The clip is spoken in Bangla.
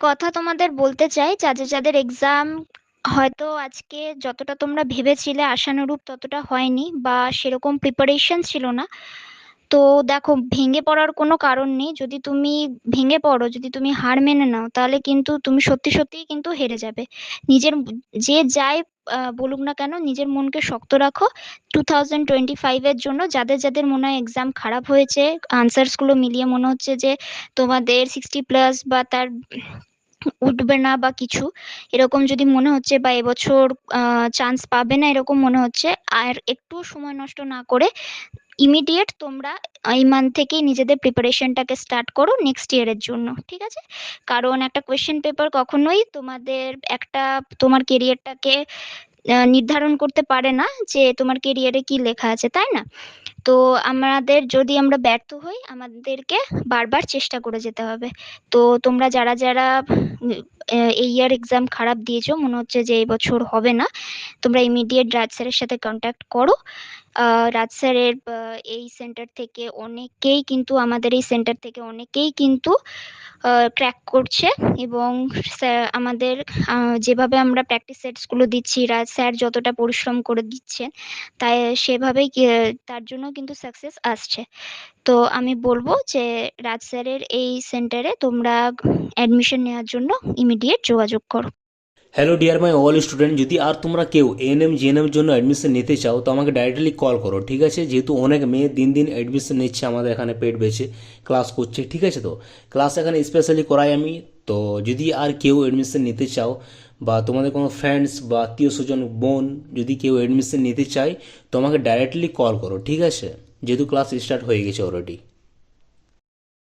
কথা তোমাদের বলতে চাই, যাদের যাদের এক্সাম হয়তো আজকে যতটা তোমরা ভেবেছিলে আশানুরূপ ততটা হয়নি বা সেরকম প্রিপারেশন ছিল না। তো দেখো, ভেঙে পড়ার কোনো কারণ নেই। যদি তুমি ভেঙে পড়ো, যদি তুমি হার মেনে নাও, তাহলে কিন্তু তুমি সত্যি সত্যিই কিন্তু হেরে যাবে। নিজের, যে যাই বলুক না কেন, নিজের মনকে শক্ত রাখো। টু থাউজেন্ড টোয়েন্টি ফাইভের জন্য যাদের যাদের মনে হয় এক্সাম খারাপ হয়েছে আনসার্সগুলো মিলিয়ে মনে হচ্ছে যে তোমাদের সিক্সটি প্লাস বা তার উঠবে না বা কিছু, এরকম যদি মনে হচ্ছে বা এবছর চান্স পাবে না এরকম মনে হচ্ছে, আর একটু সময় নষ্ট না করে ইমিডিয়েট তোমরা এই মান্থ থেকেই নিজেদের প্রিপারেশনটাকে স্টার্ট করো নেক্সট ইয়ারের জন্য, ঠিক আছে? কারণ একটা কোয়েশ্চেন পেপার কখনোই তোমাদের একটা, তোমার কেরিয়ারটাকে নির্ধারণ করতে পারে না যে তোমার কেরিয়ারে কি লেখা আছে, তাই না? তো আমাদের যদি আমরা ব্যর্থ হই, আমাদেরকে বারবার চেষ্টা করে যেতে হবে। তো তোমরা যারা যারা এই ইয়ার এক্সাম খারাপ দিয়েছ, মনে হচ্ছে যে এই বছর হবে না, তোমরা ইমিডিয়েট রাজ স্যারের সাথে কন্ট্যাক্ট করো। রাজ স্যারের এই সেন্টার থেকে অনেকেই কিন্তু, আমাদের এই সেন্টার থেকে অনেকেই কিন্তু ক্র্যাক করছে এবং আমাদের যেভাবে আমরা প্র্যাকটিস সেটসগুলো দিচ্ছি রাজ স্যার যতটা পরিশ্রম করে দিচ্ছেন তাই সেভাবেই তার জন্য কিন্তু সাকসেস আসছে। তো আমি বলব যে রাজ স্যারের এই সেন্টারে তোমরা অ্যাডমিশন নেওয়ার জন্য ইমিডিয়েট যোগাযোগ করো। Hello dear my all student যদি আর তোমরা কেউ এএনএম জিএনএম জন্য অ্যাডমিশন নিতে চাও, তো আমাকে ডাইরেক্টলি কল করো, ঠিক আছে? যেহেতু অনেক মেয়ে দিন দিন অ্যাডমিশন নিচ্ছে, আমাদের এখানে পেট বেছে ক্লাস করছে, ঠিক আছে তো? ক্লাস এখানে স্পেশালি করাই আমি, তো যদি আর কেউ অ্যাডমিশন নিতে চাও, বা তোমাদের কোনো ফ্রেন্ডস বা আত্মীয় স্বজন, বোন যদি কেউ অ্যাডমিশন নিতে চায়, তো আমাকে ডাইরেক্টলি কল করো, ঠিক আছে? যেহেতু ক্লাস স্টার্ট হয়ে গেছে অলরেডি